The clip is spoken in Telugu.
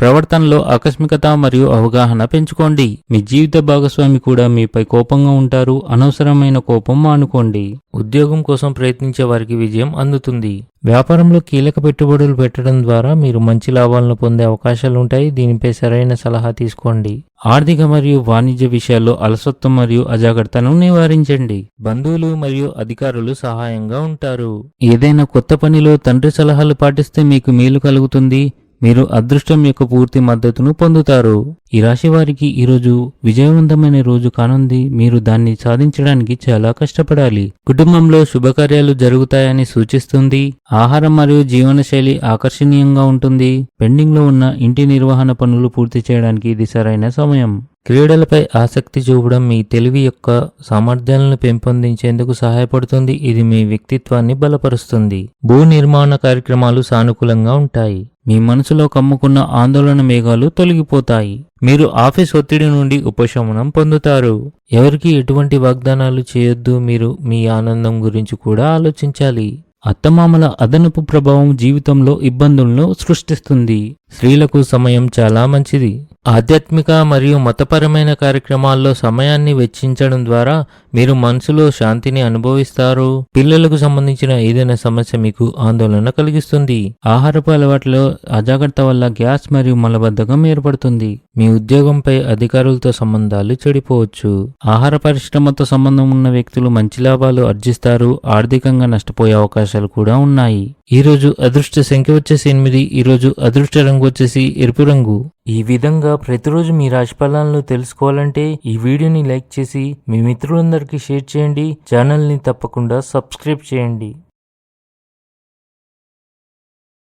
ప్రవర్తనలో ఆకస్మికత మరియు అవగాహన పెంచుకోండి. మీ జీవిత భాగస్వామి కూడా మీపై కోపంగా ఉంటారు. అనవసరమైన కోపం మానుకోండి. ఉద్యోగం కోసం ప్రయత్నించే వారికి విజయం అందుతుంది. వ్యాపారంలో కీలక పెట్టుబడులు పెట్టడం ద్వారా మీరు మంచి లాభాలను పొందే అవకాశాలు ఉంటాయి. దీనిపై సరైన సలహా తీసుకోండి. ఆర్థిక మరియు వాణిజ్య విషయాల్లో అలసత్వం మరియు అజాగ్రత్తను నివారించండి. బంధువులు మరియు అధికారులు సహాయంగా ఉంటారు. ఏదైనా కొత్త పనిలో తండ్రి సలహాలు పాటిస్తే మీకు మేలు కలుగుతుంది. మీరు అదృష్టం యొక్క పూర్తి మద్దతును పొందుతారు. ఈ రాశి వారికి ఈరోజు విజయవంతమైన రోజు కానుంది. మీరు దాన్ని సాధించడానికి చాలా కష్టపడాలి. కుటుంబంలో శుభకార్యాలు జరుగుతాయని సూచిస్తుంది. ఆహారం మరియు జీవనశైలి ఆకర్షణీయంగా ఉంటుంది. పెండింగ్లో ఉన్న ఇంటి నిర్వహణ పనులు పూర్తి చేయడానికి ఇది సరైన సమయం. క్రీడలపై ఆసక్తి చూపడం మీ తెలివి యొక్క సామర్థ్యాలను పెంపొందించేందుకు సహాయపడుతుంది. ఇది మీ వ్యక్తిత్వాన్ని బలపరుస్తుంది. భూ నిర్మాణ కార్యక్రమాలు సానుకూలంగా ఉంటాయి. మీ మనసులో కమ్ముకున్న ఆందోళన మేఘాలు తొలగిపోతాయి. మీరు ఆఫీస్ ఒత్తిడి నుండి ఉపశమనం పొందుతారు. ఎవరికి ఎటువంటి వాగ్దానాలు చేయొద్దు. మీరు మీ ఆనందం గురించి కూడా ఆలోచించాలి. అత్తమామల అదనపు ప్రభావం జీవితంలో ఇబ్బందులను సృష్టిస్తుంది. స్త్రీలకు సమయం చాలా మంచిది. ఆధ్యాత్మిక మరియు మతపరమైన కార్యక్రమాల్లో సమయాన్ని వెచ్చించడం ద్వారా మీరు మనసులో శాంతిని అనుభవిస్తారు. పిల్లలకు సంబంధించిన ఏదైనా సమస్య మీకు ఆందోళన కలిగిస్తుంది. ఆహారపు అలవాట్లో అజాగ్రత్త వల్ల గ్యాస్ మరియు మలబద్ధకం ఏర్పడుతుంది. మీ ఉద్యోగంపై అధికారులతో సంబంధాలు చెడిపోవచ్చు. ఆహార పరిశ్రమతో సంబంధం ఉన్న వ్యక్తులు మంచి లాభాలు ఆర్జిస్తారు. ఆర్థికంగా నష్టపోయే అవకాశాలు కూడా ఉన్నాయి. ఈరోజు అదృష్ట సంఖ్య వచ్చేసి ఎనిమిది. ఈ రోజు అదృష్ట రంగు వచ్చేసి ఎరుపు రంగు. ఈ విధంగా ప్రతిరోజు మీ రాశి ఫలాలను తెలుసుకోవాలంటే ఈ వీడియోని లైక్ చేసి మీ మిత్రులందరికీ షేర్ చేయండి. ఛానల్ని తప్పకుండా సబ్స్క్రైబ్ చేయండి.